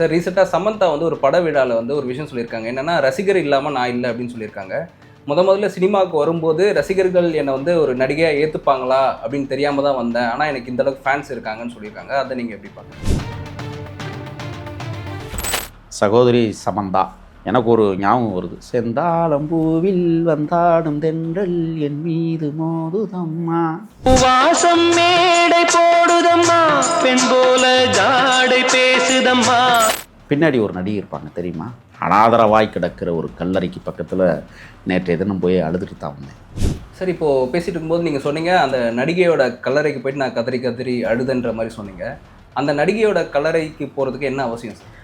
Sir ரீசெண்டாக சமந்தா வந்து ஒரு பட விழாவில் வந்து ஒரு விஷயம் சொல்லியிருக்காங்க. என்னென்னா ரசிகர் இல்லாமல் நான் இல்லை அப்படின்னு சொல்லியிருக்காங்க. முத முதல்ல சினிமாவுக்கு வரும்போது ரசிகர்கள் என்னை வந்து ஒரு நடிகையாக ஏற்றுப்பாங்களா அப்படின்னு தெரியாமல் தான் வந்தேன். ஆனால் எனக்கு இந்த அளவுக்கு ஃபேன்ஸ் இருக்காங்கன்னு சொல்லியிருக்காங்க. அதை நீங்கள் எப்படி பார்க்க சகோதரி சமந்தா. எனக்கு ஒரு ஞாபகம் வருது. செந்தாளம்பூவில் வந்தாடும் தென்றல் என் மீது மோதுதம்மா. வாசம் மேடை போடுதம்மா. பெண் போல ஜாடை பேசுதம்மா. பின்னாடி ஒரு நடிகை இருப்பாங்க தெரியுமா? அனாதரவாய் கிடக்கிற ஒரு கல்லறைக்கு பக்கத்தில் நேற்றைய தினம் போய் அழுதுட்டு தான் வந்தேன். சார் இப்போது பேசிட்டு இருக்கும்போது நீங்கள் சொன்னீங்க அந்த நடிகையோட கல்லறைக்கு போயிட்டு நான் கதறி கதறி அழுதுன்ற மாதிரி சொன்னீங்க. அந்த நடிகையோட கல்லறைக்கு போகிறதுக்கு என்ன அவசியம் சார்?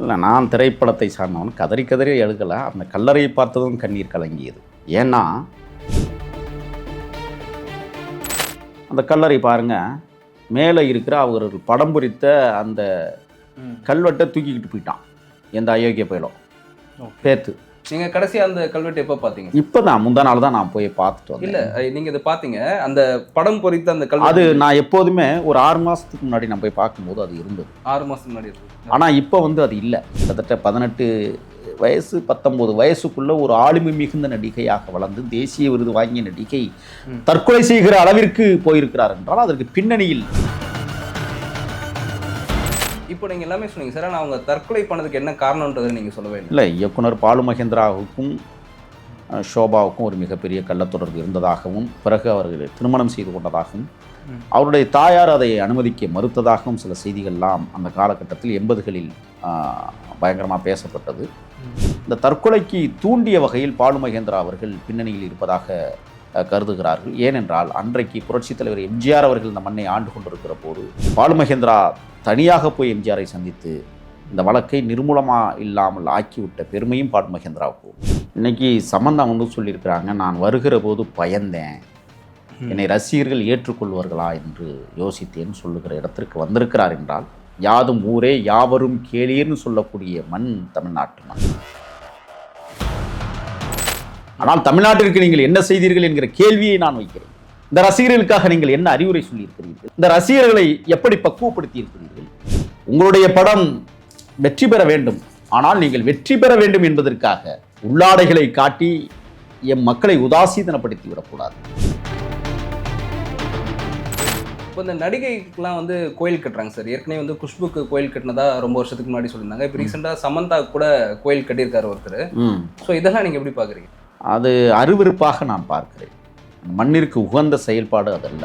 இல்லை நான் திரைப்படத்தை சார்ந்தவன் கதறி கதறி அழுகலை அந்த கல்லறையை பார்த்ததும் கண்ணீர் கலங்கியது. ஏன்னா அந்த கல்லறை பாருங்க மேலே இருக்கிற அவர்கள் படம் பொறித்த அந்த கல்வெட்டை தூக்கிக்கிட்டு போயிட்டான் எந்த அயோக்கிய பயலும். பேத்து. நீங்கள் கடைசியாக அந்த கல்வெட்டு எப்போ பார்த்தீங்க இப்போ தான் முந்தா நாள் தான் நான் போய் பார்த்துட்டு வந்தேன். இல்லை நீங்கள் இதை பார்த்தீங்க அந்த படம் பொறித்த அந்த அது கல்வெட்டு நான் எப்போதுமே ஒரு ஆறு மாதத்துக்கு முன்னாடி நான் போய் பார்க்கும்போது அது இருந்தது. ஆறு மாதத்துக்கு முன்னாடி இருக்கு ஆனால் இப்போ வந்து அது இல்லை. கிட்டத்தட்ட பதினெட்டு வயசு பத்தொம்போது வயசுக்குள்ள ஒரு ஆளுமை மிகுந்த நடிகையாக வளர்ந்து தேசிய விருது வாங்கிய நடிகை. தற்கொலை செய்கிற அளவிற்கு போயிருக்கிறார் என்றால் அதற்கு பின்னணியில் இப்போ நீங்கள் எல்லாமே சொன்னீங்க சார். ஆனால் அவங்க தற்கொலை பண்ணதுக்கு என்ன காரணம்ன்றதை நீங்கள் சொல்லவே இல்லை இல்லை இயக்குனர் பாலு மகேந்திராவுக்கும் ஷோபாவுக்கும் ஒரு மிகப்பெரிய கள்ளத்தொடர்பு இருந்ததாகவும் பிறகு அவர்கள் திருமணம் செய்து கொண்டதாகவும். அவருடைய தாயார் அதை அனுமதிக்க மறுத்ததாகவும் சில செய்திகள்லாம் அந்த காலகட்டத்தில் எண்பதுகளில் பயங்கரமாக பேசப்பட்டது. இந்த தற்கொலைக்கு தூண்டிய வகையில் பாலு மகேந்திரா அவர்கள் பின்னணியில் இருப்பதாக கருதுகிறார்கள். ஏனென்றால் அன்றைக்கு புரட்சித் தலைவர் எம்ஜிஆர் அவர்கள் இந்த மண்ணை ஆண்டு கொண்டிருக்கிற போது பாலு மகேந்திரா தனியாக போய் எம்ஜிஆரை சந்தித்து இந்த வழக்கை நிர்மூலமா இல்லாமல் ஆக்கிவிட்ட பெருமையும் பாலு மகேந்திராவுக்கு. இன்னைக்கு சம்பந்தா வந்து சொல்லியிருக்கிறாங்க நான் வருகிற போது பயந்தேன். என்னை ரசிகர்கள் ஏற்றுக்கொள்வார்களா என்று யோசித்தேன் சொல்லுகிற இடத்திற்கு வந்திருக்கிறார் என்றால் யாதும் ஊரே யாவரும் கேளீர்னு சொல்லக்கூடிய மண் தமிழ்நாட்டு மண். ஆனால் தமிழ்நாட்டிற்கு நீங்கள் என்ன செய்தீர்கள் என்கிற கேள்வியை நான் வைக்கிறேன். இந்த ரசிகர்களுக்காக நீங்கள் என்ன அறிவுரை சொல்லியிருக்கிறீர்கள்? இந்த ரசிகர்களை எப்படி பக்குவப்படுத்தி இருக்கிறீர்கள் உங்களுடைய படம் வெற்றி பெற வேண்டும். ஆனால் நீங்கள் வெற்றி பெற வேண்டும் என்பதற்காக உள்ளாடைகளை காட்டி எம் மக்களை உதாசீதனப்படுத்தி விடக்கூடாது இப்போ இந்த நடிகைக்கெலாம் வந்து கோயில் கட்டுறாங்க சார். ஏற்கனவே வந்து குஷ்புக்கு கோயில் கட்டினதா ரொம்ப வருஷத்துக்கு முன்னாடி சொல்லியிருந்தாங்க. இப்போ ரீசெண்டாக சமந்தா கூட கோயில் கட்டியிருக்காரு ஒருத்தர். ஸோ இதெல்லாம் நீங்கள் எப்படி பார்க்குறீங்க அது அருவருப்பாக நான் பார்க்கிறேன். மண்ணிற்கு உகந்த செயல்பாடு அதல்ல.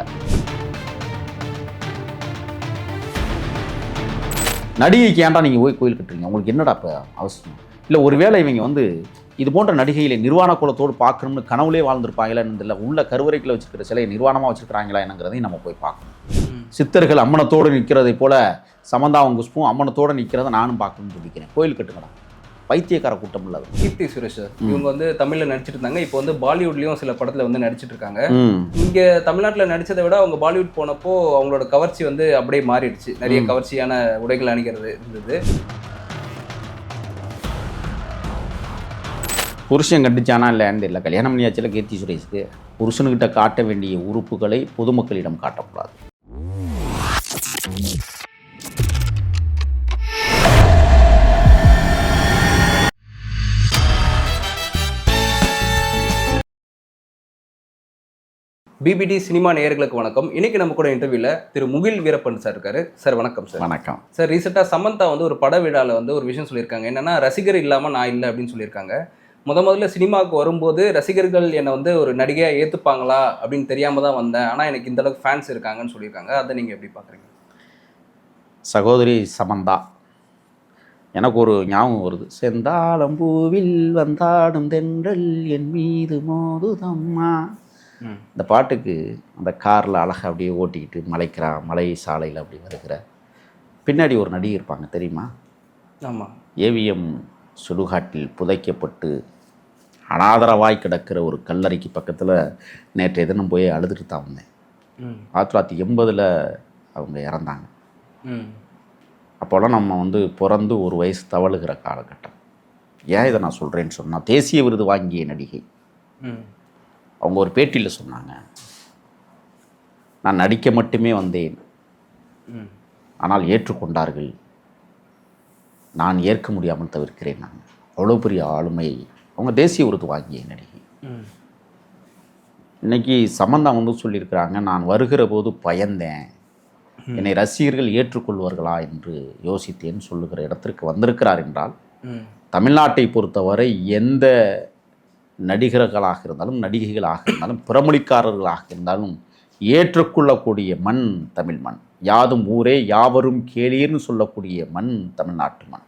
நடிகைக்கு ஏன்டா நீங்கள் போய் கோயில் கட்டுறீங்க. உங்களுக்கு என்னடா இப்போ அவசியம் இல்லை ஒருவேளை இவங்க வந்து இது போன்ற நடிகைகளை நிர்வாண குலத்தோடு பார்க்கணும்னு கனவுலே வாழ்ந்திருப்பாங்களான்னு இல்லை உள்ள கருவறைக்குள்ள வச்சிருக்கிற சிலையை நிர்வாணமாக வச்சிருக்கிறாங்களா என்னங்கிறதையும் நம்ம போய் பார்க்கணும். சித்தர்கள் அம்மனத்தோடு நிற்கிறதை போல சமந்தாவும் குஷ்பும் அம்மனத்தோடு நிற்கிறத நானும் பார்க்கணும்னு சொல்லிக்கிறேன். கோயில் கட்டுங்கடா. பைத்தியக்கார கூட்டம் இல்லாத கீர்த்தி சுரேஷ் சார் இவங்க வந்து தமிழில் நடிச்சிட்டு இருந்தாங்க. இப்போ வந்து பாலிவுட்லேயும் சில படத்தில் வந்து நடிச்சிட்டு இருக்காங்க. இங்கே தமிழ்நாட்டில் நடிச்சதை விட அவங்க பாலிவுட் போனப்போ அவங்களோட கவர்ச்சி வந்து அப்படியே மாறிடுச்சு. நிறைய. கவர்ச்சியான உடைகள் அணிகிறது இருந்தது. புருஷன் கண்டிச்சானா இல்லையான்னு தெரியல. கல்யாணம் பண்ணியாச்சுல கீர்த்தி சுரேஷ்க்கு. புருஷனுக்கிட்ட காட்ட வேண்டிய உறுப்புகளை பொதுமக்களிடம் காட்டக்கூடாது. பிபிடி சினிமா நேயர்களுக்கு வணக்கம். இன்னைக்கு நம்ம கூட இன்டர்வியூல திரு முகில் வீரப்பன் சார் இருக்காரு. சார் வணக்கம் சார் வணக்கம். சார் ரீசெண்டாக சமந்தா வந்து ஒரு பட விழாவில் வந்து ஒரு விஷயம் சொல்லியிருக்காங்க. என்னன்னா ரசிகர் இல்லாமல் நான் இல்லை அப்படின்னு சொல்லியிருக்காங்க. முத முதல்ல சினிமாவுக்கு வரும்போது ரசிகர்கள் என்னை வந்து ஒரு நடிகையாக ஏற்றுப்பாங்களா அப்படின்னு தெரியாம தான் வந்தேன். ஆனால் எனக்கு இந்த அளவுக்கு ஃபேன்ஸ் இருக்காங்கன்னு சொல்லியிருக்காங்க. அதை நீங்கள் எப்படி பார்க்குறீங்க சகோதரி சமந்தா எனக்கு ஒரு ஞாபகம் வருது. செந்தாளம்பூவில் வந்தாடும் தென்றல் என் மீது மோதுதம்மா. இந்த பாட்டுக்கு அந்த காரில் அழகாக அப்படியே ஓட்டிக்கிட்டு மலைக்கிறா மலை சாலையில் அப்படி வருகிற பின்னாடி ஒரு நடிகை இருப்பாங்க தெரியுமா? ஆமாம் ஏவிஎம் சுடுகாட்டில் புதைக்கப்பட்டு அனாதரவாய் கிடக்கிற ஒரு கல்லறைக்கு பக்கத்தில் நேற்றைய தினம் போய் அழுதுட்டு தான் வந்தேன். ஆயிரத்தி தொள்ளாயிரத்தி எண்பதில் அவங்க இறந்தாங்க. அப்போல்லாம் நம்ம வந்து பிறந்து ஒரு வயசு தவழுகிற காலகட்டம். ஏன் இதை நான் சொல்கிறேன்னு சொன்னால் தேசிய விருது வாங்கிய நடிகை. அவங்க ஒரு பேட்டியில் சொன்னாங்க. நான் நடிக்க மட்டுமே வந்தேன். ஆனால் ஏற்றுக்கொண்டார்கள். நான் ஏற்க முடியாமல் தவிர்க்கிறேன் நான். அவ்வளோ பெரிய ஆளுமை. அவங்க தேசிய விருது வாங்கிய நடிகை. இன்னைக்கு சமந்தா வந்து சொல்லியிருக்கிறாங்க நான் வருகிற போது பயந்தேன். என்னை ரசிகர்கள் ஏற்றுக்கொள்வார்களா என்று யோசித்தேன் சொல்லுகிற இடத்திற்கு வந்திருக்கிறார் என்றால் தமிழ்நாட்டை பொறுத்தவரை எந்த நடிகர்களாக இருந்தாலும் நடிகைகளாக இருந்தாலும் பிறமொழிக்காரர்களாக இருந்தாலும் ஏற்றுக்கொள்ளக்கூடிய மண் தமிழ் மண். யாதும் ஊரே யாவரும் கேளீர்னு சொல்லக்கூடிய மண் தமிழ்நாட்டு மண்.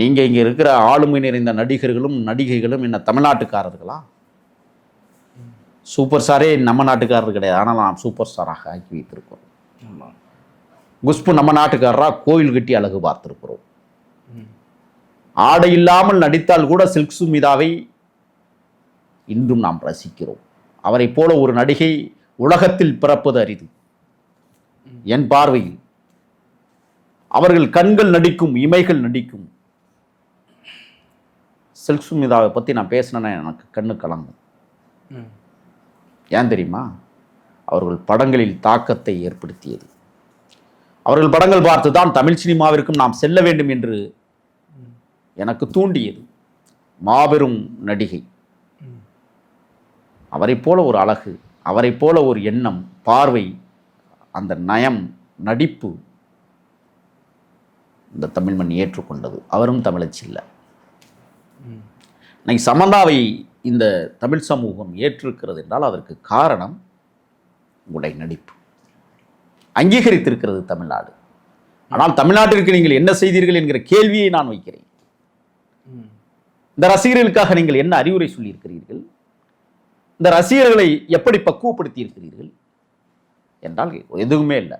நீங்கள் இங்கே இருக்கிற ஆளுமை நிறைந்த நடிகர்களும் நடிகைகளும் என்ன தமிழ்நாட்டுக்காரர்களா? சூப்பர் ஸ்டாரே நம்ம நாட்டுக்காரர் கிடையாது. ஆனால் நாம் சூப்பர் ஸ்டாராக ஆக்கி வைத்திருக்கிறோம். குஷ்பு நம்ம நாட்டுக்காரராக கோயில் கட்டி அழகு பார்த்திருக்கிறோம். ஆடை இல்லாமல் நடித்தால் கூட சில்க் சுமிதாவை இன்றும் நாம் ரசிக்கிறோம். அவரைப் போல ஒரு நடிகை உலகத்தில் பிறப்பது அரிது. என் பார்வையில் அவர்கள் கண்கள் நடிக்கும் இமைகள் நடிக்கும். சில்க் சுமிதாவை பற்றி நான் பேசினேன்னா எனக்கு கண்ணு கலங்கும். ஏன் தெரியுமா? அவர்கள் படங்களில் தாக்கத்தை ஏற்படுத்தியது. அவர்கள் படங்கள் பார்த்து தான் தமிழ் சினிமாவிற்கும் நாம் செல்ல வேண்டும் என்று எனக்கு தூண்டியது. மாபெரும் நடிகை. அவரைப் போல ஒரு அழகு அவரைப் போல ஒரு எண்ணம் பார்வை அந்த நயம் நடிப்பு இந்த தமிழ் மண் ஏற்றுக்கொண்டது. அவரும் தமிழச்சி இல்லை. ம். இன்னைக்கு சமந்தாவை இந்த தமிழ் சமூகம் ஏற்றிருக்கிறது என்றால் அதற்கு காரணம் உங்களுடைய நடிப்பு. அங்கீகரித்திருக்கிறது தமிழ்நாடு. ஆனால் தமிழ்நாட்டிற்கு நீங்கள் என்ன செய்தீர்கள் என்கிற கேள்வியை நான் வைக்கிறேன். இந்த ரசிகர்களுக்காக நீங்கள் என்ன அறிவுரை சொல்லியிருக்கிறீர்கள்? இந்த ரசிகர்களை எப்படி பக்குவப்படுத்தி இருக்கிறீர்கள் என்றால் எதுவுமே இல்லை.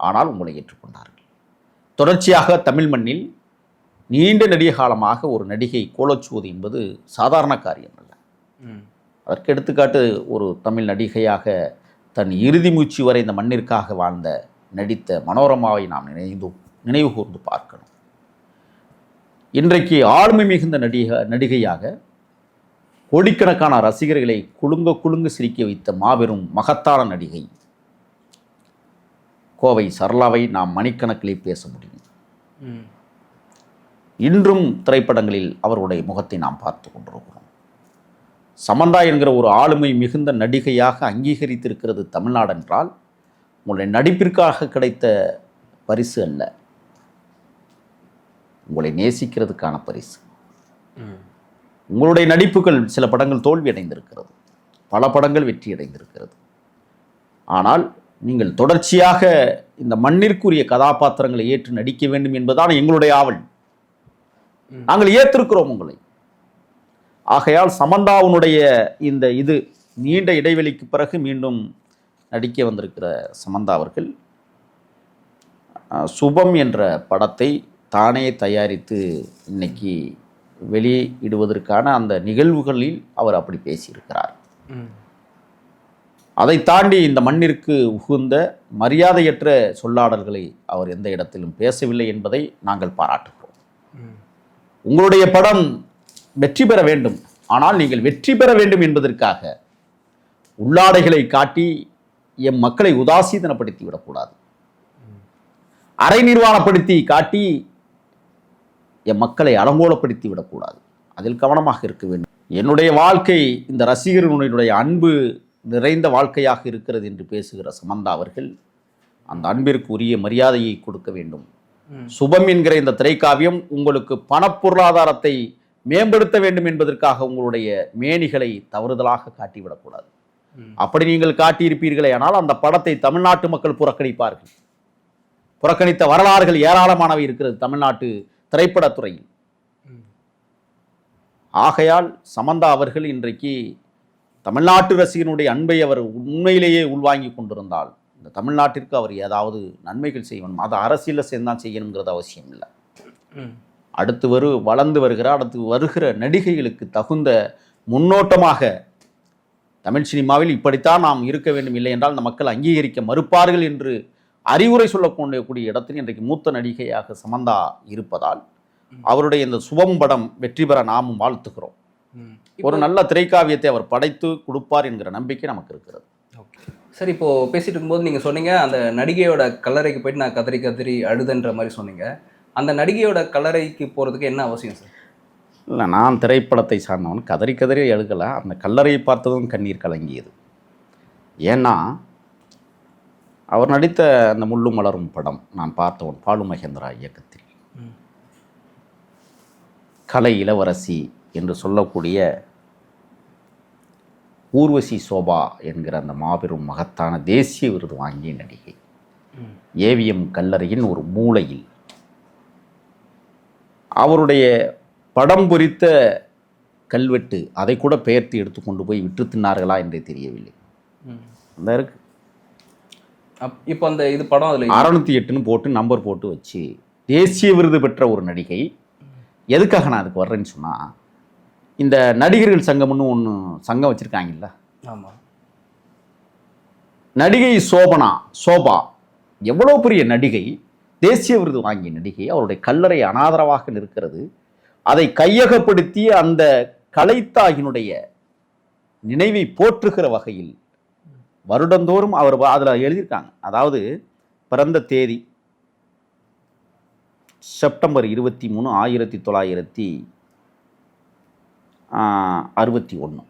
ஆனால் உங்களை ஏற்றுக்கொண்டார்கள். தொடர்ச்சியாக தமிழ் மண்ணில் நீண்ட நெடிய காலமாக ஒரு நடிகை கோலச்சுவது என்பது சாதாரண காரியம் அல்ல அதற்கு எடுத்துக்காட்டு ஒரு தமிழ் நடிகையாக தன் இறுதி மூச்சு வரை இந்த மண்ணிற்காக வாழ்ந்த நடித்த மனோரமாவை நாம் நினைந்து நினைவு கூர்ந்து பார்க்கணும். இன்றைக்கு ஆளுமை மிகுந்த நடிக நடிகையாக கோடிக்கணக்கான ரசிகர்களை குலுங்க குலுங்க சிரிக்க வைத்த மாபெரும் மகத்தான நடிகை. கோவை சரளாவை நாம் மணிக்கணக்கிலே பேச முடியும். இன்றும் திரைப்படங்களில் அவருடைய முகத்தை நாம் பார்த்து கொண்டிருக்கிறோம். சமந்தா என்கிற ஒரு ஆளுமை மிகுந்த நடிகையாக அங்கீகரித்திருக்கிறது தமிழ்நாடு என்றால் உங்களுடைய நடிப்பிற்காக கிடைத்த பரிசு அல்ல. உங்களை நேசிக்கிறதுக்கான பரிசு. உங்களுடைய நடிப்புகள் சில படங்கள் தோல்வி அடைந்திருக்கிறது. பல படங்கள் வெற்றி அடைந்திருக்கிறது. ஆனால் நீங்கள் தொடர்ச்சியாக இந்த மண்ணிற்குரிய கதாபாத்திரங்களை ஏற்று நடிக்க வேண்டும் என்பதுதான் எங்களுடைய ஆவல். நாங்கள் ஏற்றிருக்கிறோம் உங்களை. ஆகையால் சமந்தாவுனுடைய இந்த இது நீண்ட இடைவெளிக்கு பிறகு மீண்டும் நடிக்க வந்திருக்கிற சமந்தா அவர்கள் சுபம் என்ற படத்தை தானே தயாரித்து இன்னைக்கு வெளியிடுவதற்கான அந்த நிகழ்வுகளில் அவர் அப்படி பேசியிருக்கிறார். அதை தாண்டி இந்த மண்ணிற்கு உகுந்த மரியாதையற்ற சொல்லாடல்களை அவர் எந்த இடத்திலும் பேசவில்லை என்பதை நாங்கள் பாராட்டுகிறோம். உங்களுடைய படம் வெற்றி பெற வேண்டும். ஆனால் நீங்கள் வெற்றி பெற வேண்டும் என்பதற்காக உள்ளாடைகளை காட்டி எம் மக்களை உதாசீதனப்படுத்தி விடக்கூடாது. அரை நிர்வாணப்படுத்தி காட்டி என் மக்களை அலங்கோலப்படுத்தி விடக்கூடாது. அதில் கவனமாக இருக்க வேண்டும். என்னுடைய வாழ்க்கை இந்த ரசிகர்களுடைய அன்பு நிறைந்த வாழ்க்கையாக இருக்கிறது என்று பேசுகிற சமந்தா அவர்கள் அந்த அன்பிற்கு உரிய மரியாதையை கொடுக்க வேண்டும். சுபம் என்கிற இந்த திரைக்காவியம் உங்களுக்கு பணப்பொருளாதாரத்தை மேம்படுத்த வேண்டும் என்பதற்காக உங்களுடைய மேனிகளை தவறுதலாக காட்டிவிடக்கூடாது. அப்படி நீங்கள் காட்டியிருப்பீர்களே ஆனால் அந்த படத்தை தமிழ்நாட்டு மக்கள் புறக்கணிப்பார்கள். புறக்கணித்த வரலாறுகள் ஏராளமானவை இருக்கிறது தமிழ்நாட்டு திரைப்படத்துறையில். ஆகையால் சமந்தா அவர்கள் இன்றைக்கு தமிழ்நாட்டு ரசிகனுடைய அன்பை அவர் உண்மையிலேயே உள்வாங்கி கொண்டிருந்தால் இந்த தமிழ்நாட்டிற்கு அவர் ஏதாவது நன்மைகள் செய்யணும் அதை அரசியலில் சேர்ந்தான் செய்யணுங்கிறது அவசியம் இல்லை. அடுத்து வரு வளர்ந்து வருகிற அடுத்து வருகிற நடிகைகளுக்கு தகுந்த முன்னோட்டமாக தமிழ் சினிமாவில் இப்படித்தான் நாம் இருக்க வேண்டும் இல்லை என்றால் இந்த மக்கள் அங்கீகரிக்க மறுப்பார்கள் என்று அறிவுரை சொல்லக்கூடிய கூடிய இடத்தில் இன்றைக்கு மூத்த நடிகையாக சமந்தா இருப்பதால் அவருடைய இந்த சுபம் படம் வெற்றி பெற நாமும் வாழ்த்துகிறோம். ம். ஒரு நல்ல திரைக்காவியத்தை அவர் படைத்து கொடுப்பார் என்கிற நம்பிக்கை நமக்கு இருக்கிறது. சார் இப்போ பேசிட்டு இருக்கும்போது நீங்கள் சொன்னீங்க அந்த நடிகையோட கல்லறைக்கு போயிட்டு நான் கதறி கதறி அழுதுன்ற மாதிரி சொன்னீங்க. அந்த நடிகையோட கல்லறைக்கு போறதுக்கு என்ன அவசியம் சார்? இல்லை நான் திரைப்படத்தை சார்ந்தவன். கதறி கதறி எழுகலை அந்த கல்லறையை பார்த்ததும் கண்ணீர் கலங்கியது. ஏன்னா அவர் நடித்த அந்த முள்ளும் மலரும் படம் நான் பார்த்தவன் பாலு மகேந்திரா இயக்கத்தில். கலை இளவரசி என்று சொல்லக்கூடிய ஊர்வசி சோபா என்கிற அந்த மாபெரும் மகத்தான தேசிய விருது வாங்கிய நடிகை. ஏவிஎம் கல்லறையின் ஒரு மூலையில் அவருடைய படம் பொறித்த கல்வெட்டு அதை கூட பெயர்த்து எடுத்துக்கொண்டு போய் விற்று தின்னார்களா என்றே தெரியவில்லை ம். அந்த இருக்கு அப்- இப்போ அந்த இது படம் அதுல. அறநூற்றி எட்டுன்னு போட்டு நம்பர் போட்டு வச்சு தேசிய விருது பெற்ற ஒரு நடிகை. எதுக்காக நான் அதுக்கு வர்றேன்னு சொன்னால் இந்த நடிகர்கள் சங்கம்னு ஒன்று சங்கம் வச்சுருக்காங்கல்ல. ஆமா. நடிகை சோபனா சோபா எவ்வளோ பெரிய நடிகை தேசிய விருது வாங்கிய நடிகை அவருடைய கல்லறை அனாதரவாக நிற்கிறது. அதை கையகப்படுத்தி அந்த கலைத்தாகினுடைய நினைவை போற்றுகிற வகையில் வருடந்தோறும் அவர் அதில் எழுதியிருக்காங்க அதாவது பிறந்த தேதி செப்டம்பர் இருபத்தி மூணு ஆயிரத்தி தொள்ளாயிரத்தி அறுபத்தி ஒன்று.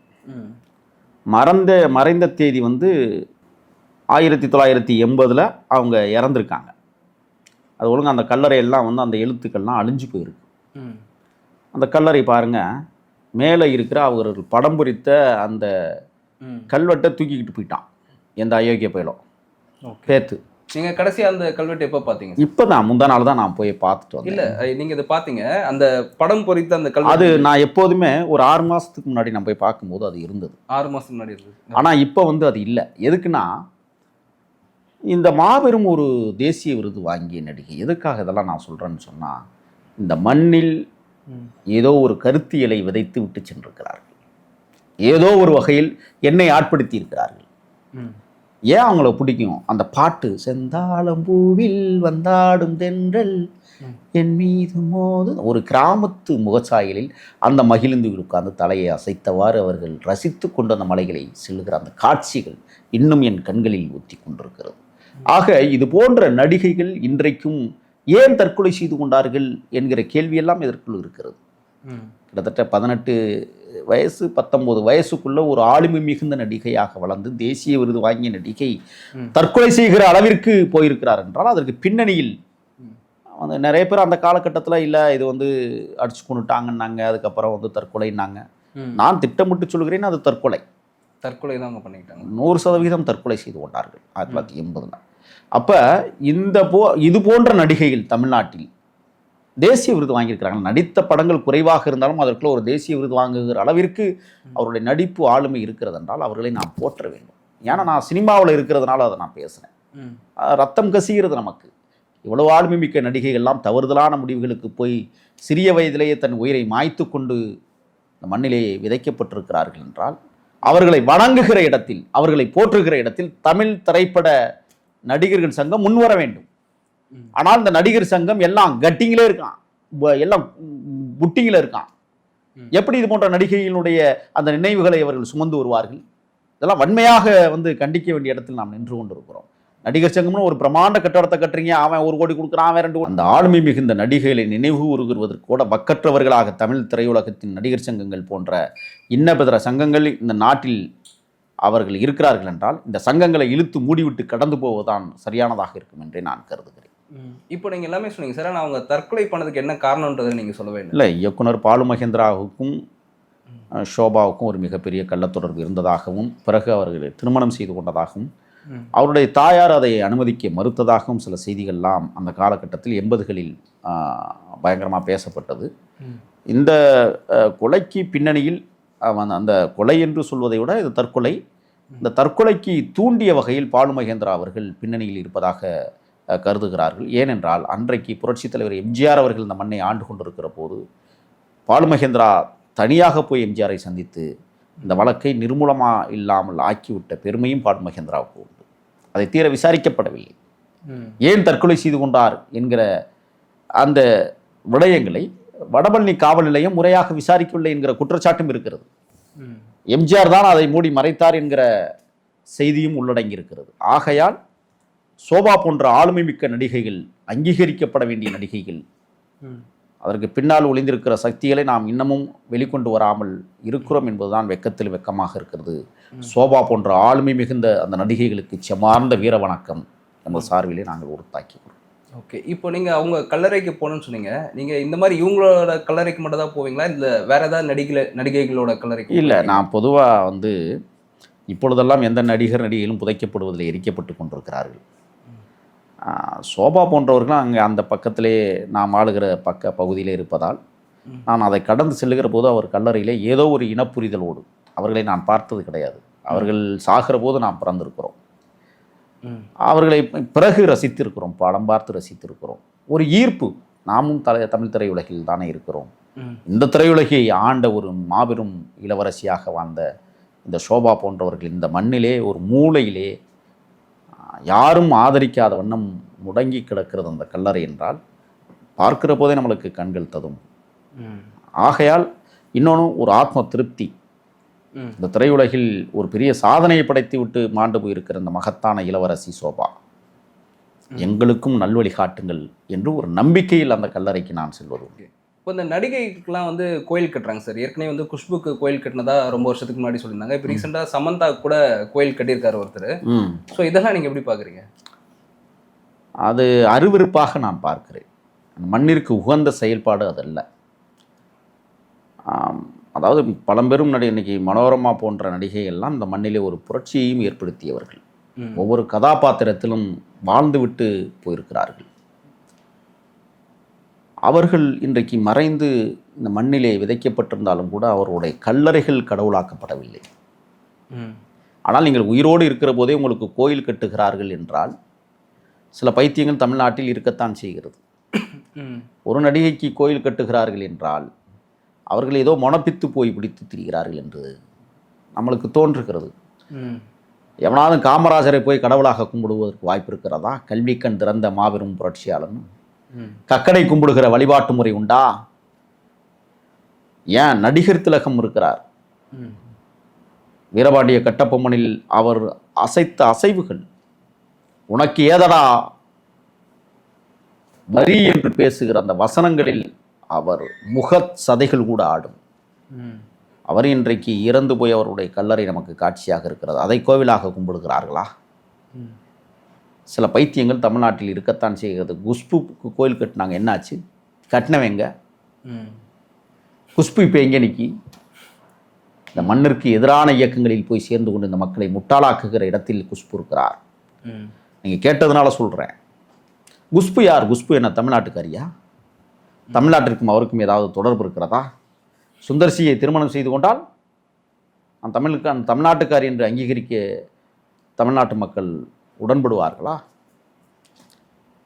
மறந்த மறைந்த தேதி வந்து ஆயிரத்தி தொள்ளாயிரத்தி எண்பதில் அவங்க இறந்துருக்காங்க அது ஒழுங்கா அந்த கல்லறை எல்லாம் வந்து அந்த எழுத்துக்கள்லாம் அழிஞ்சு போயிருக்கு. அந்த கல்லறை பாருங்க மேலே இருக்கிற அவர்கள் படம் பொறித்த அந்த. கல்வெட்டை தூக்கிக்கிட்டு போயிட்டான் எந்த அயோக்கிய பயலும். பேத்து. நீங்க கடைசியா அந்த கல்வெட்டு எப்போ பாத்தீங்க சார்? இப்போ தான் முந்தா நாள் தான் நான் போய் பார்த்துட்டு இல்ல வந்தேன் அஹ், நீங்க இதை பாத்தீங்க அந்த படம் பொறித்த அந்த அது கல்வெட்டு நான் எப்போதுமே ஒரு ஆறு மாதத்துக்கு முன்னாடி நான் போய் பார்க்கும்போது அது இருந்தது. ஆறு மாசம் முன்னாடி இருந்தது. ஆனால் இப்போ வந்து அது இல்லை. எதுக்குன்னா இந்த மாபெரும் ஒரு தேசிய விருது வாங்கிய நடிகை எதுக்காக இதெல்லாம் நான் சொல்கிறேன்னு சொன்னால் இந்த மண்ணில். ஏதோ ஒரு கருத்தியலை விதைத்து விட்டு சென்றிருக்கிறார்கள். ஏதோ ஒரு வகையில் என்னை ஆட்படுத்தி இருக்கிறார்கள். ஏன் அவங்கள பிடிக்கும் அந்த பாட்டு செந்தாளம்பூவில் வந்தாடும் தென்றல். என் மீது மோது ஒரு கிராமத்து முகச்சாயலில் அந்த மகிழ்ந்து உட்கார்ந்து தலையை அசைத்தவாறு அவர்கள் ரசித்து கொண்டு அந்த மலைகளை செல்லுகிற அந்த காட்சிகள் இன்னும் என் கண்களில் ஊத்தி கொண்டிருக்கிறது ஆக இது போன்ற நடிகைகள் இன்றைக்கும் ஏன் தற்கொலை செய்து கொண்டார்கள் என்கிற கேள்வியெல்லாம் இதற்குள் இருக்கிறது. கிட்டத்தட்ட பதினெட்டு வயசு பத்தொன்பது வயசுக்குள்ள ஒரு ஆளுமை மிகுந்த நடிகையாக வளர்ந்து தேசிய விருது வாங்கிய நடிகை. தற்கொலை செய்கிற அளவிற்கு போயிருக்கிறார் என்றால் அதற்கு பின்னணியில் ம். வந்து நிறைய பேர் அந்த காலகட்டத்தில் இல்லை இது வந்து அடிச்சு கொண்டுட்டாங்கன்னாங்க அதுக்கப்புறம் வந்து தற்கொலைன்னாங்க. நான் திட்டமிட்டு சொல்கிறேன் அது தற்கொலை தற்கொலை தான் அவங்க பண்ணிக்கிட்டாங்க நூறு சதவீதம் தற்கொலை செய்து கொண்டார்கள் ஆயிரத்தி தொள்ளாயிரத்தி எண்பதுல அப்போ இந்த போ இது போன்ற நடிகைகள் தமிழ்நாட்டில் தேசிய விருது வாங்கியிருக்கிறாங்க. நடித்த படங்கள் குறைவாக இருந்தாலும் அதற்குள்ள ஒரு தேசிய விருது வாங்குகிற அளவிற்கு அவருடைய நடிப்பு ஆளுமை இருக்கிறது என்றால் அவர்களை நாம் போற்ற வேண்டும். ஏன்னா நான் சினிமாவில் இருக்கிறதுனால அதை நான் பேசுகிறேன் ம். ரத்தம் கசிகிறது நமக்கு. இவ்வளவு ஆளுமை மிக்க நடிகைகள்லாம் தவறுதலான முடிவுகளுக்கு போய் சிறிய வயதிலேயே தன் உயிரை மாய்த்து கொண்டு இந்த மண்ணிலே விதைக்கப்பட்டிருக்கிறார்கள் என்றால் அவர்களை வணங்குகிற இடத்தில் அவர்களை போற்றுகிற இடத்தில் தமிழ் திரைப்பட நடிகர்கள் சங்கம் முன்வர வேண்டும். ஆனால் இந்த நடிகர் சங்கம் எல்லாம் கட்டிங்கிலே இருக்கான். எல்லாம் புட்டிங்கில் இருக்கான். எப்படி இது போன்ற நடிகைகளுடைய அந்த நினைவுகளை அவர்கள் சுமந்து வருவார்கள்? இதெல்லாம் வன்மையாக வந்து கண்டிக்க வேண்டிய இடத்தில் நாம் நின்று கொண்டிருக்கிறோம். நடிகர் சங்கம்னு ஒரு பிரமாண்ட கட்டடத்தை கட்டுறீங்க. அவன் ஒரு கோடி கொடுக்குறான் அவன் ரெண்டு அந்த ஆளுமை மிகுந்த நடிகைகளை நினைவு கூறுவதற்கு கூட வக்கற்றவர்களாக தமிழ் திரையுலகத்தின் நடிகர் சங்கங்கள் போன்ற இன்ன பிற சங்கங்கள் இந்த நாட்டில் அவர்கள் இருக்கிறார்கள் என்றால் இந்த சங்கங்களை இழுத்து மூடிவிட்டு கடந்து போவதுதான் சரியானதாக இருக்கும் என்றே நான் கருதுகிறேன். இப்போ நீங்க எல்லாமே சொன்னீங்க சார் ஆனா அவங்க தற்கொலை பண்ணதுக்கு என்ன காரணம்ன்றதை நீங்க சொல்லவே இல்லை இல்லை இயக்குனர் பாலு மகேந்திராவுக்கும் ஷோபாவுக்கும் ஒரு மிகப்பெரிய கள்ளத்தொடர்பு இருந்ததாகவும் பிறகு அவர்கள் திருமணம் செய்து கொண்டதாகவும். அவருடைய தாயார் அதை அனுமதிக்க மறுத்ததாகவும் சில செய்திகள்லாம் அந்த காலகட்டத்தில் எண்பதுகளில் பயங்கரமாக பேசப்பட்டது. இந்த கொலைக்கு பின்னணியில் அவன் அந்த கொலை என்று சொல்வதை விட இது தற்கொலை இந்த தற்கொலைக்கு தூண்டிய வகையில் பாலு மகேந்திரா அவர்கள் பின்னணியில் இருப்பதாக கருதுகிறார்கள். ஏனென்றால் அன்றைக்கு புரட்சித் தலைவர் எம்ஜிஆர் அவர்கள் இந்த மண்ணை ஆண்டு கொண்டிருக்கிற போது பாலு மகேந்திரா தனியாக போய் எம்ஜிஆரை சந்தித்து இந்த வழக்கை நிர்மூலமா இல்லாமல் ஆக்கிவிட்ட பெருமையும் பாலு மகேந்திராவுக்கு உண்டு. அதை தீர விசாரிக்கப்படவில்லை. ஏன் தற்கொலை செய்து கொண்டார் என்கிற அந்த விடயங்களை வடபழனி காவல் நிலையம் முறையாக விசாரிக்கவில்லை என்கிற குற்றச்சாட்டும் இருக்கிறது. எம்ஜிஆர் தான் அதை மூடி மறைத்தார் என்கிற செய்தியும் உள்ளடங்கி இருக்கிறது ஆகையால் சோபா போன்ற ஆளுமை மிக்க நடிகைகள் அங்கீகரிக்கப்பட வேண்டிய நடிகைகள். அதற்கு பின்னால் ஒளிந்திருக்கிற சக்திகளை நாம் இன்னமும் வெளிக்கொண்டு வராமல் இருக்கிறோம் என்பதுதான் வெக்கத்தில் வெக்கமாக இருக்கிறது. சோபா போன்ற ஆளுமை மிகுந்த அந்த நடிகைகளுக்கு செமார்ந்த வீர வணக்கம் என்ற சார்பிலே நாங்கள் உறுத்தாக்கிறோம் ஓகே. இப்போ நீங்க அவங்க கல்லறைக்கு போகணும்னு சொன்னீங்க. நீங்க இந்த மாதிரி இவங்களோட கல்லறைக்கு மட்டும் தான் போவீங்களா? இல்ல வேற ஏதாவது நடிகை நடிகைகளோட கல்லறைக்கு இல்லை? நான் பொதுவாக வந்து இப்பொழுதெல்லாம் எந்த நடிகர் நடிகைகளும் புதைக்கப்படுவதில் எரிக்கப்பட்டு கொண்டிருக்கிறார்கள். சோபா போன்றவர்களும் அங்கே அந்த பக்கத்திலே நாம் ஆளுகிற பக்க பகுதியிலே இருப்பதால். நான் அதை கடந்து செல்லுகிற போது அவர் கல்லறையிலே ஏதோ ஒரு இனப்புரிதலோடு அவர்களை நான் பார்த்தது கிடையாது அவர்கள் சாகிற போது நாம் பிறந்திருக்கிறோம். அவர்களை பிறகு ரசித்திருக்கிறோம் படம் பார்த்து ரசித்திருக்கிறோம் ஒரு ஈர்ப்பு நாமும் தலை தமிழ் திரையுலகில் தானே இருக்கிறோம். இந்த திரையுலகை ஆண்ட ஒரு மாபெரும் இளவரசியாக வாழ்ந்த இந்த சோபா போன்றவர்கள் இந்த மண்ணிலே ஒரு மூலையிலே ஆ, யாரும் ஆதரிக்காத வண்ணம் முடங்கி கிடக்கிறது அந்த கல்லறை என்றால் பார்க்கிற போதே நம்மளுக்கு கண்கள் ததும். ஆகையால் இன்னொன்று ஒரு ஆத்ம திருப்தி. இந்த திரையுலகில் ஒரு பெரிய சாதனையை படைத்து விட்டு மாண்டு போயிருக்கிற இந்த மகத்தான இளவரசி சோபா எங்களுக்கும் நல்வழி காட்டுங்கள் என்று ஒரு நம்பிக்கையில் அந்த கல்லறைக்கு நான் செல்வது. இப்போ இந்த நடிகைக்கெல்லாம் வந்து கோயில் கட்டுறாங்க சார். ஏற்கனவே வந்து குஷ்புக்கு கோயில் கட்டினதா ரொம்ப வருஷத்துக்கு முன்னாடி சொல்லியிருந்தாங்க. இப்போ ரீசெண்டாக சமந்தா கூட கோயில் கட்டியிருக்காரு ஒருத்தர். ஸோ இதெல்லாம் நீங்கள் எப்படி பார்க்குறீங்க? அது அருவருப்பாக நான் பார்க்கிறேன். மண்ணிற்கு உகந்த செயல்பாடு அதல்ல. அதாவது பழம்பெரும் நடி இன்னைக்கு மனோரமா போன்ற நடிகைகள்லாம் இந்த மண்ணிலே ஒரு புரட்சியையும் ஏற்படுத்தியவர்கள். ஒவ்வொரு கதாபாத்திரத்திலும் வாழ்ந்துவிட்டு போயிருக்கிறார்கள். அவர்கள் இன்றைக்கு மறைந்து இந்த மண்ணிலே விதைக்கப்பட்டிருந்தாலும் கூட அவருடைய கல்லறைகள் கடவுளாக்கப்படவில்லை. ஆனால் நீங்கள் உயிரோடு இருக்கிற போதே உங்களுக்கு கோயில் கட்டுகிறார்கள் என்றால் சில பைத்தியங்கள் தமிழ்நாட்டில் இருக்கத்தான் செய்கிறது. ஒரு நடிகைக்கு கோயில் கட்டுகிறார்கள் என்றால் அவர்கள் ஏதோ மொனப்பித்து போய் பிடித்து திரிகிறார்கள் என்று நம்மளுக்கு தோன்றுகிறது ம். எவனாலும் காமராஜரை போய் கடவுளாக கும்பிடுவதற்கு வாய்ப்பு இருக்கிறதா கல்விக்கண் திறந்த மாபெரும் புரட்சியாளன். கக்கடை கும்பிடுகிற வழிபாட்டு முறை உண்டா? ஏன் நடிகர் திலகம் இருக்கிறார்? வீரபாண்டிய கட்டப்பொம்மனில் அவர் அசைத்த அசைவுகள் உனக்கு ஏதடா? வரி என்று பேசுகிற அந்த வசனங்களில் அவர் முக சதைகள் கூட ஆடும். அவர் இன்றைக்கு இறந்து போய் அவருடைய கல்லறை நமக்கு காட்சியாக இருக்கிறது. அதை கோவிலாக கும்பிடுகிறார்களா? சில பைத்தியங்கள் தமிழ்நாட்டில் இருக்கத்தான் செய்கிறது. குஷ்புக்கு கோயில் கட்டினாங்க. என்னாச்சு? கட்டினவங்க. குஷ்பு இப்போ எங்கே நிக்கி? இந்த மண்ணிற்கு எதிரான இயக்கங்களில் போய் சேர்ந்து கொண்டு இந்த மக்களை முட்டாளாக்குகிற இடத்தில் குஷ்பு இருக்கிறார். நீங்கள் கேட்டதுனால சொல்கிறேன் குஷ்பு யார்? குஷ்பு என்ன தமிழ்நாட்டுக்காரியா? தமிழ்நாட்டிற்கும் அவருக்கும் ஏதாவது தொடர்பு இருக்கிறதா? சுந்தர்சியை திருமணம் செய்து கொண்டால் அந்த தமிழுக்கு அந்த தமிழ்நாட்டுக்காரி என்று அங்கீகரிக்க தமிழ்நாட்டு மக்கள் உடன்படுவார்களா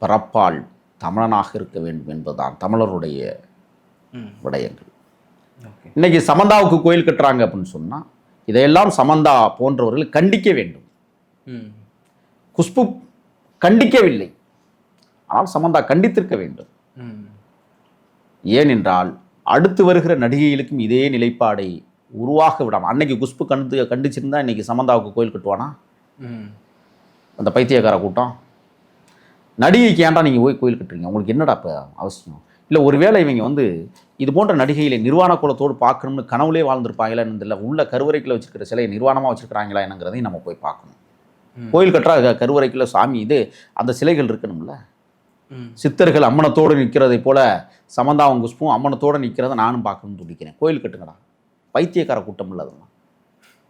பிறப்பால் தமிழனாக இருக்க வேண்டும் என்பதுதான் தமிழருடைய. விடயங்கள் இன்னைக்கு சமந்தாவுக்கு கோயில் கட்டுறாங்க அப்படின்னு சொன்னால் இதையெல்லாம் சமந்தா போன்றவர்கள் கண்டிக்க வேண்டும். குஷ்பு கண்டிக்கவில்லை ஆனால் சமந்தா கண்டித்திருக்க வேண்டும். ஏனென்றால் அடுத்து வருகிற நடிகைகளுக்கும் இதே நிலைப்பாடை உருவாக விடாமல் அன்னைக்கு குஷ்பு கண்டு கண்டிச்சிருந்தா இன்னைக்கு சமந்தாவுக்கு கோயில் கட்டுவானா. அந்த பைத்தியக்கார கூட்டம். நடிகைக்கு ஏன்டா நீங்கள் போய் கோயில் கட்டுறீங்க? உங்களுக்கு என்னடா இப்போ அவசியம்? இல்லை ஒருவேளை இவங்க வந்து இது போன்ற நடிகைகளை நிர்வாண குலத்தோடு பார்க்கணும்னு கனவுலே வாழ்ந்திருப்பாங்களா இல்லை உள்ள கருவறைக்குள்ள வச்சிருக்கிற சிலையை நிர்வாணமாக வச்சிருக்கிறாங்களா என்னங்கிறதையும் நம்ம போய் பார்க்கணும். கோயில் கட்டுறா கருவறைக்குள்ள சாமி இது அந்த சிலைகள் இருக்கணும்ல. சித்தர்கள் அம்மனத்தோடு நிற்கிறதை போல சமந்தாவும் குஷ்பும் அம்மனத்தோடு நிற்கிறத நானும் பார்க்கணும்னு துடிக்கிறேன். கோயில் கட்டுங்கடா. பைத்தியக்கார கூட்டம் இல்லை அதெல்லாம்.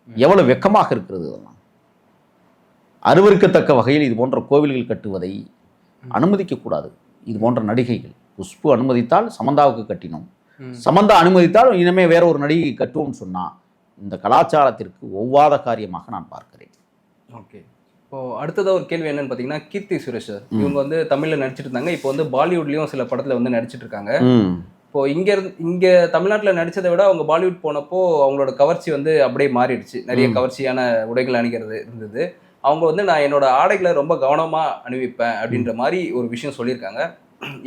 எவ்வளவு வெக்கமாக இருக்கிறது இதெல்லாம். அருவருக்கத்தக்க வகையில் இது போன்ற கோவில்கள் கட்டுவதை அனுமதிக்கக்கூடாது. இது போன்ற நடிகைகள். குஷ்பு அனுமதித்தால் சமந்தாவுக்கு கட்டினோம். சமந்தா அனுமதித்தால் இனிமே வேற ஒரு நடிகை கட்டுவோம்னு சொன்னா இந்த கலாச்சாரத்திற்கு ஒவ்வாத காரியமாக நான் பார்க்கிறேன். ஓகே. இப்போ அடுத்ததா ஒரு கேள்வி என்னன்னு பார்த்தீங்கன்னா கீர்த்தி சுரேஷ் சார். இவங்க வந்து தமிழில் நடிச்சிட்டு இருந்தாங்க இப்போ வந்து பாலிவுட்லேயும் சில படத்தில் வந்து நடிச்சிட்டு இருக்காங்க இப்போ இங்க இருந்து இங்க தமிழ்நாட்டில் நடிச்சதை விட அவங்க பாலிவுட் போனப்போ அவங்களோட கவர்ச்சி வந்து அப்படியே மாறிடுச்சு. நிறைய. கவர்ச்சியான உடைகள் அணிகிறது இருந்தது. அவங்க வந்து நான் என்னோட ஆடைகளை ரொம்ப கவனமா அணிவிப்பேன் அப்படின்ற மாதிரி ஒரு விஷயம் சொல்லியிருக்காங்க.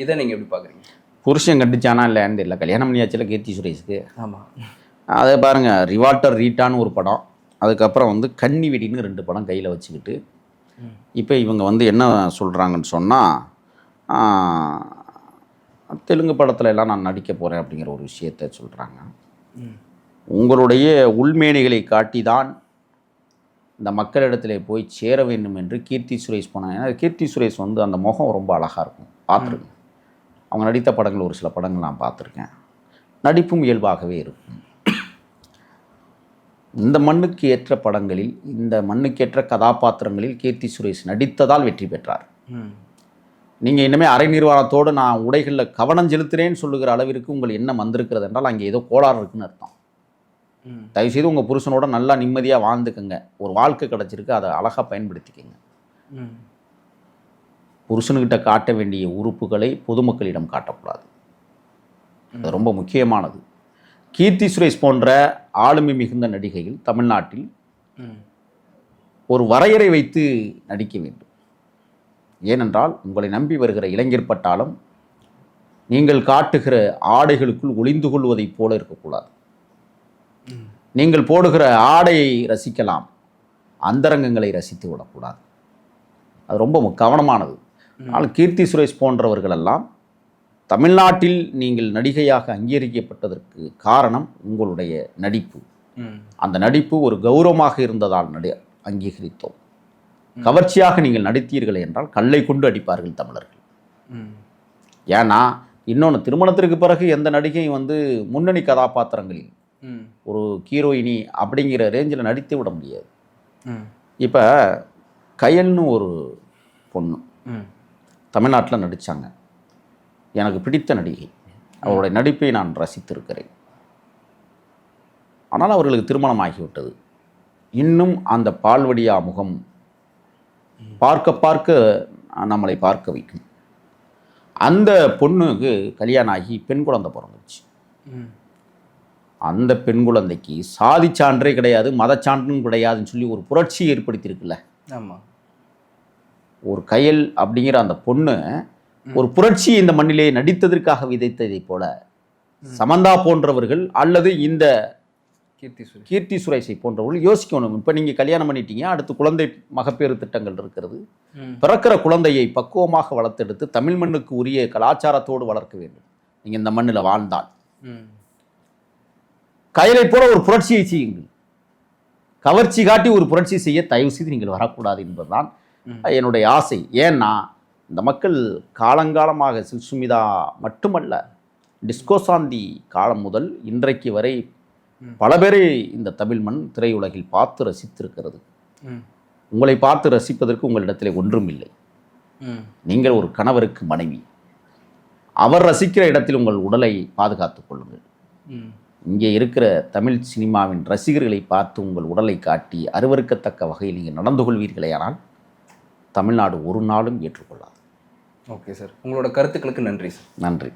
இதை நீங்க எப்படி பாக்குறீங்க புருஷன் கண்டிச்சானா இல்லையான்னு தெரியல கல்யாணம் பண்ணியாச்சுல கீர்த்தி சுரேஷ்க்கு. ஆமா. அதை பாருங்க ரிவால்டர் ரீட்டான்னு ஒரு படம். அதுக்கப்புறம் வந்து கன்னி வெடின்னு ரெண்டு படம் கையில் வச்சுக்கிட்டு. இப்போ இவங்க வந்து என்ன சொல்கிறாங்கன்னு சொன்னால் தெலுங்கு படத்துல எல்லாம் நான் நடிக்க போகிறேன் அப்படிங்கிற ஒரு விஷயத்தை சொல்கிறாங்க உங்களுடைய உள்மேனிகளை காட்டி தான் இந்த மக்களிடத்திலே போய் சேர வேண்டும் என்று கீர்த்தி சுரேஷ் போனாங்க ஏன்னா கீர்த்தி சுரேஷ் வந்து அந்த முகம் ரொம்ப அழகாக இருக்கும். பார்த்துருக்கேன். அவங்க நடித்த படங்கள் ஒரு சில படங்கள் நான் பார்த்துருக்கேன். நடிப்பும் இயல்பாகவே இருக்கும். இந்த மண்ணுக்கு ஏற்ற படங்களில் இந்த மண்ணுக்கேற்ற கதாபாத்திரங்களில் கீர்த்தி சுரேஷ் நடித்ததால் வெற்றி பெற்றார். நீங்கள் இனிமேல் அரை நிர்வாணத்தோடு நான் உடைகளில் கவனம் செலுத்துகிறேன்னு சொல்லுகிற அளவிற்கு உங்கள் எண்ணம் வந்திருக்கிறது என்றால் அங்கே ஏதோ கோளாறு இருக்குன்னு அர்த்தம். தயவுசெய்து உங்கள் புருஷனோட நல்லா நிம்மதியாக வாழ்ந்துக்கங்க. ஒரு வாழ்க்கை கிடச்சிருக்கு அதை அழகாக பயன்படுத்திக்கங்க. புருஷனுக்கிட்ட காட்ட வேண்டிய உறுப்புகளை பொதுமக்களிடம் காட்டக்கூடாது. அது ரொம்ப முக்கியமானது. கீர்த்தி சுரேஷ் போன்ற ஆளுமை மிகுந்த நடிகைகள் தமிழ்நாட்டில் ஒரு வரையறை வைத்து நடிக்க வேண்டும். ஏனென்றால் உங்களை நம்பி வருகிற இளைஞர் பட்டாளம் நீங்கள் காட்டுகிற ஆடைகளுக்குள் ஒளிந்து கொள்வதைப் போல இருக்கக்கூடாது. நீங்கள் போடுகிற ஆடையை ரசிக்கலாம் அந்தரங்கங்களை ரசித்து விடக்கூடாது. அது ரொம்ப கவனமானது. ஆனால் கீர்த்தி சுரேஷ் போன்றவர்களெல்லாம் தமிழ்நாட்டில் நீங்கள் நடிகையாக அங்கீகரிக்கப்பட்டதற்கு காரணம் உங்களுடைய நடிப்பு. அந்த நடிப்பு ஒரு கௌரவமாக இருந்ததால் நடி அங்கீகரித்தோம். கவர்ச்சியாக நீங்கள் நடித்தீர்கள் என்றால் கல்லை கொண்டு அடிப்பார்கள் தமிழர்கள். ஏன்னா இன்னொன்று திருமணத்திற்கு பிறகு எந்த நடிகையும் வந்து முன்னணி கதாபாத்திரங்களில் ஒரு ஹீரோயினி அப்படிங்கிற ரேஞ்சில் நடித்து விட முடியாது. இப்போ கயல்னு ஒரு பொண்ணு தமிழ்நாட்டில் நடித்தாங்க எனக்கு பிடித்த நடிகை. அவருடைய நடிப்பை நான் ரசித்திருக்கிறேன். ஆனால் அவர்களுக்கு திருமணம் ஆகிவிட்டது இன்னும் அந்த பால்வடியா முகம் பார்க்க பார்க்க நம்மளை பார்க்க வைக்கும். அந்த பொண்ணுக்கு கல்யாணம் ஆகி பெண் குழந்தை பிறந்துச்சு. அந்த பெண் குழந்தைக்கு சாதி சான்றே கிடையாது மதச்சான்றும் கிடையாதுன்னு சொல்லி ஒரு புரட்சி ஏற்படுத்தியிருக்குல்ல. ஆமாம் ஒரு கயல் அப்படிங்கிற அந்த பொண்ணு ஒரு புரட்சி இந்த மண்ணிலே நடித்ததற்காக விதைத்ததைப் போல சமந்தா போன்றவர்கள் அல்லது இந்த கீர்த்தி சுரேஷ் கீர்த்தி சுரேஷை போன்றவர்கள் யோசிக்கணும். இப்போ நீங்கள் கல்யாணம் பண்ணிட்டீங்க அடுத்து குழந்தை மகப்பேறு திட்டங்கள் இருக்கிறது. பிறக்கிற குழந்தையை பக்குவமாக வளர்த்தெடுத்து தமிழ் மண்ணுக்கு உரிய கலாச்சாரத்தோடு வளர்க்க வேண்டும். நீங்கள் இந்த மண்ணில் வாழ்ந்தால். கயலை போல ஒரு புரட்சியை செய்யுங்கள். கவர்ச்சி காட்டி ஒரு புரட்சி செய்ய தயவு செய்து நீங்கள் வரக்கூடாது என்பதுதான். என்னுடைய ஆசை. ஏன்னா இந்த மக்கள் காலங்காலமாக சுமிதா மட்டுமல்ல டிஸ்கோ சாந்தி காலம் முதல் இன்றைக்கு வரை. பல பேரை இந்த தமிழ் மண் திரையுலகில் பார்த்து ரசித்திருக்கிறது. உங்களை பார்த்து ரசிப்பதற்கு உங்களிடத்திலே ஒன்றும் இல்லை. நீங்கள் ஒரு கணவருக்கு மனைவி. அவர் ரசிக்கிற இடத்தில் உங்கள் உடலை பாதுகாத்துக் கொள்ளுங்கள். இங்கே இருக்கிற தமிழ் சினிமாவின் ரசிகர்களை பார்த்து உங்கள் உடலை காட்டி அருவறுக்கத்தக்க வகையில் நீங்கள் நடந்து கொள்வீர்களே ஆனால் தமிழ்நாடு ஒரு நாளும் ஏற்றுக்கொள்ளாது. Okay sir. உங்களோட கருத்துக்களுக்கு நன்றி சார். நன்றி.